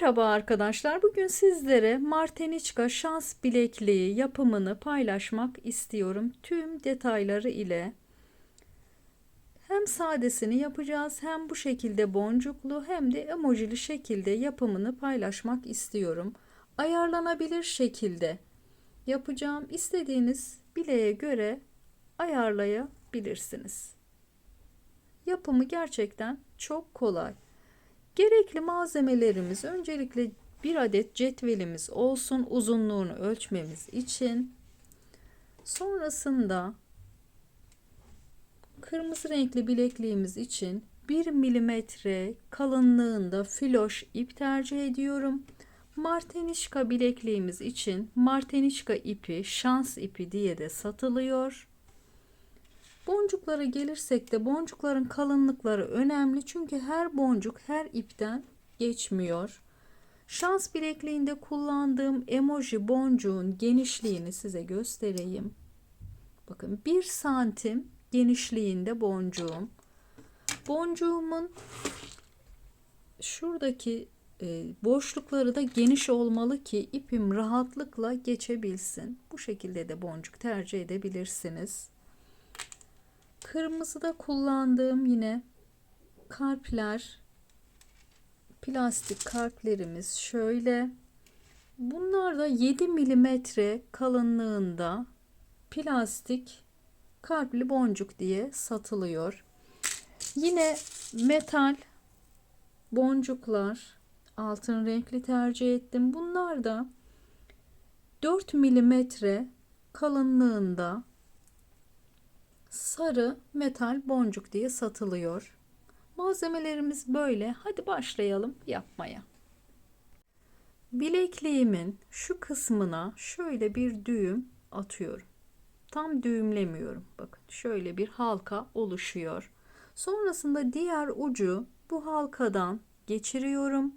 Merhaba arkadaşlar. Bugün sizlere Marteniçka şans bilekliği yapımını paylaşmak istiyorum. Tüm detayları ile hem sadesini yapacağız hem bu şekilde boncuklu hem de emojili şekilde yapımını paylaşmak istiyorum. Ayarlanabilir şekilde yapacağım. İstediğiniz bileğe göre ayarlayabilirsiniz. Yapımı gerçekten çok kolay. Gerekli malzemelerimiz öncelikle bir adet cetvelimiz olsun uzunluğunu ölçmemiz için. Sonrasında kırmızı renkli bilekliğimiz için 1 milimetre kalınlığında filoş ip tercih ediyorum. Martenişka bilekliğimiz için martenişka ipi, şans ipi diye de satılıyor. Boncuklara gelirsek de boncukların kalınlıkları önemli çünkü her boncuk her ipten geçmiyor. Şans bilekliğinde kullandığım emoji boncuğun genişliğini size göstereyim. Bakın 1 santim genişliğinde boncuğum. Boncuğumun şuradaki e, boşlukları da geniş olmalı ki ipim rahatlıkla geçebilsin. Bu şekilde de boncuk tercih edebilirsiniz. Kırmızıda kullandığım yine kalpler plastik kalplerimiz şöyle. Bunlar da 7 milimetre kalınlığında plastik kalpli boncuk diye satılıyor. Yine metal boncuklar altın renkli tercih ettim. Bunlar da 4 milimetre kalınlığında sarı metal boncuk diye satılıyor. Malzemelerimiz böyle. Hadi başlayalım yapmaya. Bilekliğimin şu kısmına şöyle bir düğüm atıyorum. Tam düğümlemiyorum. Bakın şöyle bir halka oluşuyor. Sonrasında diğer ucu bu halkadan geçiriyorum.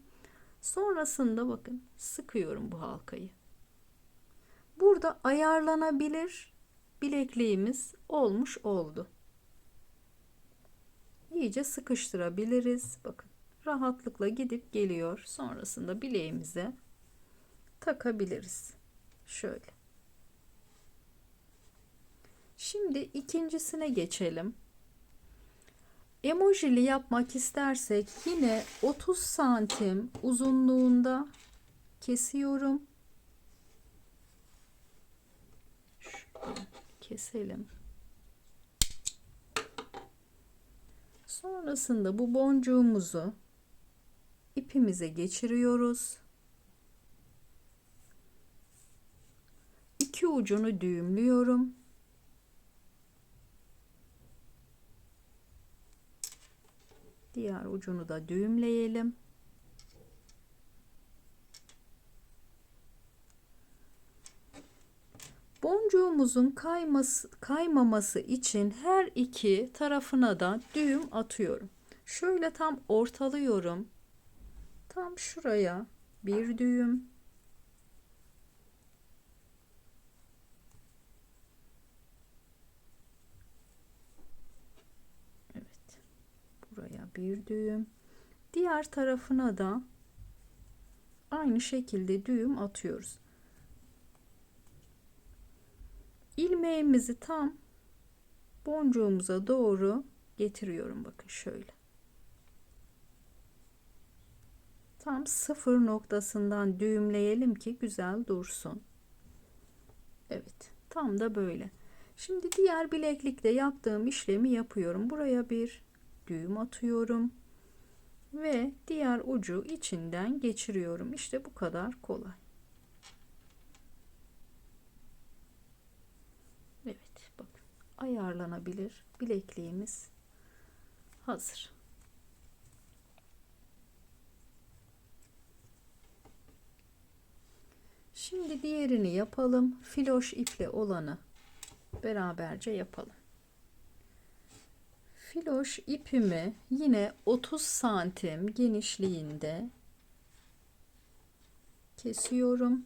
Sonrasında bakın sıkıyorum bu halkayı. Burada ayarlanabilir bilekliğimiz olmuş oldu. İyice sıkıştırabiliriz. Bakın rahatlıkla gidip geliyor. Sonrasında bileğimize takabiliriz. Şöyle. Şimdi ikincisine geçelim. Emojili yapmak istersek yine 30 santim uzunluğunda kesiyorum. Şöyle keselim. Sonrasında bu boncuğumuzu ipimize geçiriyoruz. İki ucunu düğümlüyorum. Diğer ucunu da düğümleyelim. Boncuğumuzun kayması, kaymaması için her iki tarafına da düğüm atıyorum. Şöyle tam ortalıyorum. Tam şuraya bir düğüm. Evet. Buraya bir düğüm. Diğer tarafına da aynı şekilde düğüm atıyoruz ilmeğimizi tam boncuğumuza doğru getiriyorum. Bakın şöyle. Tam sıfır noktasından düğümleyelim ki güzel dursun. Evet tam da böyle. Şimdi diğer bileklikte yaptığım işlemi yapıyorum. Buraya bir düğüm atıyorum ve diğer ucu içinden geçiriyorum. İşte bu kadar kolay ayarlanabilir bilekliğimiz hazır. Şimdi diğerini yapalım. Filoş iple olanı beraberce yapalım. Filoş ipimi yine 30 santim genişliğinde kesiyorum.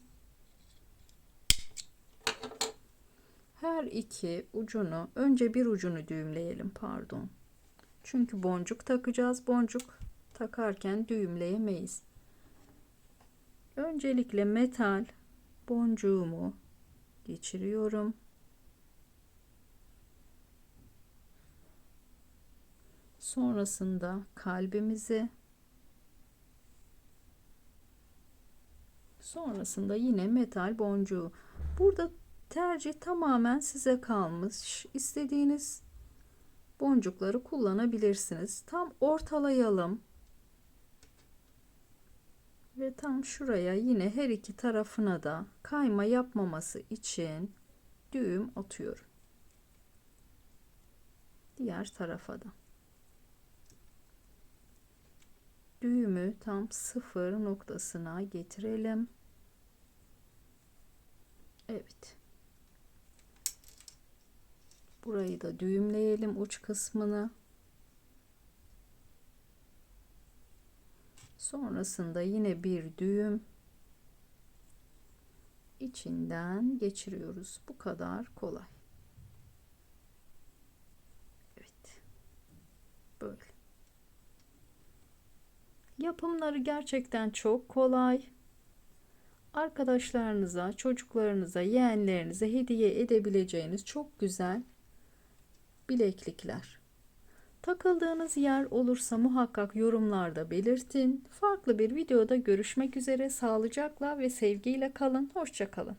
Her iki ucunu önce bir ucunu düğümleyelim pardon. Çünkü boncuk takacağız. Boncuk takarken düğümleyemeyiz. Öncelikle metal boncuğumu geçiriyorum. Sonrasında kalbimizi Sonrasında yine metal boncuğu. Burada tercih tamamen size kalmış. İstediğiniz boncukları kullanabilirsiniz. Tam ortalayalım. Ve tam şuraya yine her iki tarafına da kayma yapmaması için düğüm atıyorum. Diğer tarafa da. Düğümü tam sıfır noktasına getirelim. Evet. Burayı da düğümleyelim uç kısmını. Sonrasında yine bir düğüm içinden geçiriyoruz. Bu kadar kolay. Evet. Böyle. Yapımları gerçekten çok kolay. Arkadaşlarınıza, çocuklarınıza, yeğenlerinize hediye edebileceğiniz çok güzel bileklikler. Takıldığınız yer olursa muhakkak yorumlarda belirtin. Farklı bir videoda görüşmek üzere. Sağlıcakla ve sevgiyle kalın. Hoşça kalın.